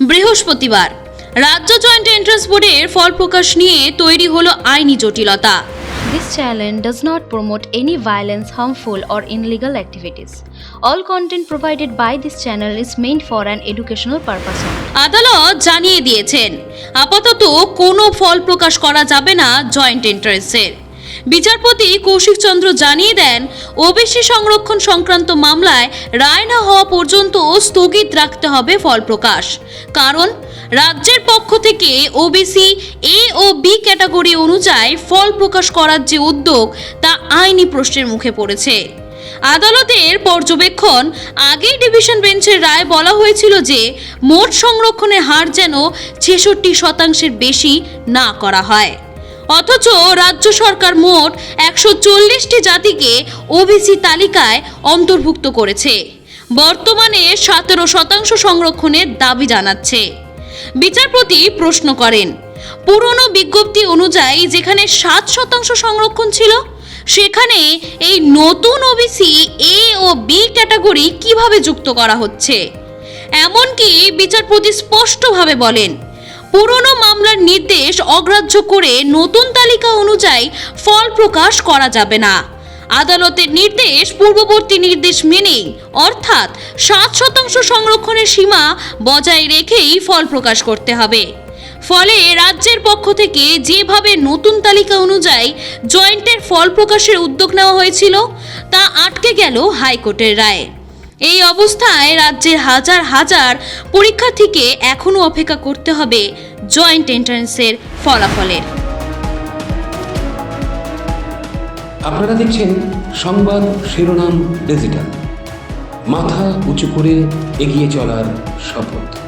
বৃহস্পতিবার রাজ্য joint entrance বোর্ডের ফল প্রকাশ নিয়ে তৈরি হলো আইনি জটিলতা This channel does not promote any violence, harmful, or illegal activities. All content provided by this channel is meant for an educational purpose. আদালত জানিয়ে দিয়েছেন আপাতত কোনো ফল প্রকাশ করা যাবে না জয়েন্ট এন্ট্রান্সের বিচারপতি কৌশিক চন্দ্র জানিয়ে দেন, ওবিসি সংরক্ষণ সংক্রান্ত মামলায় রায় না হওয়া পর্যন্ত স্থগিত রাখতে হবে ফল প্রকাশ। কারণ, রাজ্যের পক্ষ থেকে ওবিসি এ ও বি ক্যাটাগরি অনুযায়ী ফল প্রকাশ করার যে উদ্যোগ, তা আইনি প্রশ্নের মুখে পড়েছে। আদালতের পর্যবেক্ষণ, আগেই ডিভিশন বেঞ্চের রায় বলা হয়েছিল যে, মোট সংরক্ষণের হার যেন ছেষট্টি শতাংশের বেশি না করা হয়। অথচ রাজ্য সরকার মোট একশো চল্লিশটি জাতিকে ওবিসি তালিকায় অন্তর্ভুক্ত করেছে। বর্তমানে সতেরো শতাংশ সংরক্ষণের দাবি জানাচ্ছে। বিচারপতি প্রশ্ন করেন, পুরনো বিজ্ঞপ্তি অনুযায়ী যেখানে সাত শতাংশ সংরক্ষণ ছিল, সেখানে এই নতুন ওবিসি এ ও বি ক্যাটাগরি কীভাবে যুক্ত করা হচ্ছে? এমনকি বিচারপতি স্পষ্টভাবে বলেন পুরনো মামলার নির্দেশ অগ্রাহ্য করে নতুন তালিকা অনুযায়ী ফল প্রকাশ করা যাবে না। আদালতের নির্দেশ পূর্ববর্তী নির্দেশ মেনেই, অর্থাৎ সাত শতাংশ সংরক্ষণের সীমা বজায় রেখেই ফল প্রকাশ করতে হবে। ফলে রাজ্যের পক্ষ থেকে যেভাবে নতুন তালিকা অনুযায়ী জয়েন্টের ফল প্রকাশের উদ্যোগ নেওয়া হয়েছিল, তা আটকে গেল হাইকোর্টের রায়ে। এই অবস্থায় রাজ্যের হাজার হাজার পরীক্ষার্থীকে এখনও অপেক্ষা করতে হবে জয়েন্ট এন্ট্রান্সের ফলাফলের। আপনারা দেখছেন সংবাদ শিরোনাম ডিজিটাল। মাথা উঁচু করে এগিয়ে চলার শপথ।